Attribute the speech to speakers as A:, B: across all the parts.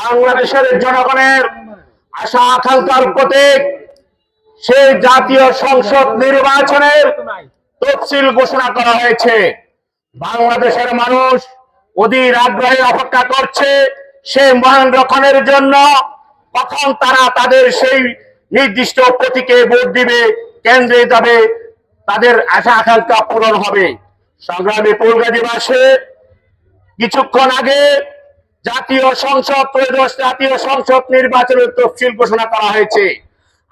A: বাংলাদেশের জনগণের আশা আকাঙ্ক্ষার প্রতীক, সেই জাতীয় সংসদ নির্বাচনের তফসিল ঘোষণা করা হয়েছে। বাংলাদেশের মানুষ অধীর আগ্রহে অপেক্ষা করছে সেই মহান রক্ষণের জন্য। কখন তারা তাদের সেই নির্দিষ্ট প্রতীকে ভোট দিবে, কেন্দ্রে যাবে, তাদের আশা আকাঙ্ক্ষা পূরণ হবে। সংগ্রামী পূর্বাদিবাসে কিছুক্ষণ আগে জাতীয় সংসদ ত্রয়োদশ জাতীয় সংসদ নির্বাচনের তফসিল ঘোষণা করা হয়েছে।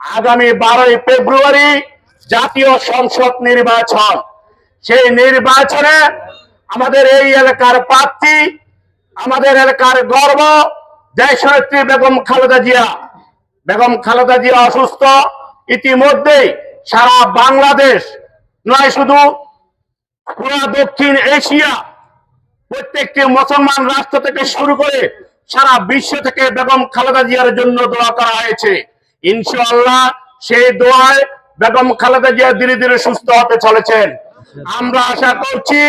A: আগামী বারোই ফেব্রুয়ারি জাতীয় সংসদ নির্বাচন। সেই নির্বাচনে আমাদের এই এলাকার প্রার্থী, আমাদের এলাকার গর্ব দেশনেত্রী বেগম খালেদা জিয়া। বেগম খালেদা জিয়া অসুস্থ। ইতিমধ্যেই সারা বাংলাদেশ নয় শুধু, পুরা দক্ষিণ এশিয়া প্রত্যেকটি মুসলমান রাষ্ট্র থেকে শুরু করে সারা বিশ্ব থেকে বেগম খালেদা জিয়ার জন্য দোয়া করা হয়েছে। ইনশাআল্লাহ সেই দোয়ায় বেগম খালেদা জিয়া ধীরে ধীরে সুস্থ হতে চলেছেন। আমরা আশা করছি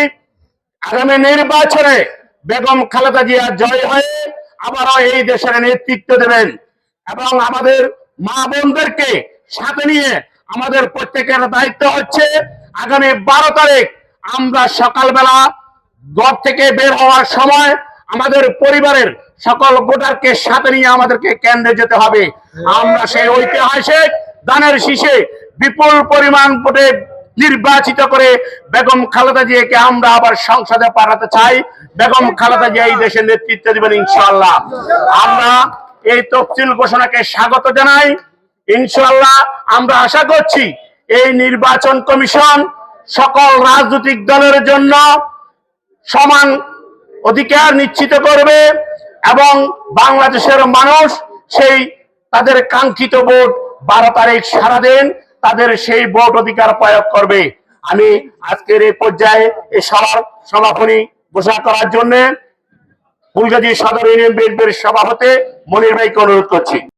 A: আগামী নির্বাচনে বেগম খালেদা জিয়া জয় হয়ে আবারও এই দেশের নেতৃত্ব দেবেন এবং আমাদের মা বোনদেরকে সাথে নিয়ে আমাদের প্রত্যেকের দায়িত্ব হচ্ছে আগামী বারো তারিখ আমরা সকালবেলা ঘর থেকে বের হওয়ার সময় আমাদের পরিবারের সকল ভোটারকে সাথে নিয়ে আমাদেরকে কেন্দ্রে যেতে হবে। আমরা সেই ঐতিহাসিক দানের শীষে বিপুল পরিমাণ ভোটে নির্বাচিত করে বেগম খালেদা জিয়াকে আমরা আবার সংসদে পাঠাতে চাই। বেগম খালেদা জিয়া এই দেশের নেতৃত্ব দিবেন ইনশাল্লাহ আমরা এই তফসিল ঘোষণাকে স্বাগত জানাই। ইনশাল্লাহ আমরা আশা করছি এই নির্বাচন কমিশন সকল রাজনৈতিক দলের জন্য সমান অধিকার নিশ্চিত করবে এবং বাংলাদেশের মানুষ সেই তাদের কাঙ্ক্ষিত ভোট বারো তারিখ সারা দিন তাদের সেই ভোট অধিকার প্রয়োগ করবে। আমি আজকের এই পর্যায়ে এই সভার সমাপনী ঘোষণা করার জন্য ফুলগাজী সদর ইউনিয়ন বিএনপির সভাপতি মনির ভাইকে অনুরোধ করছি।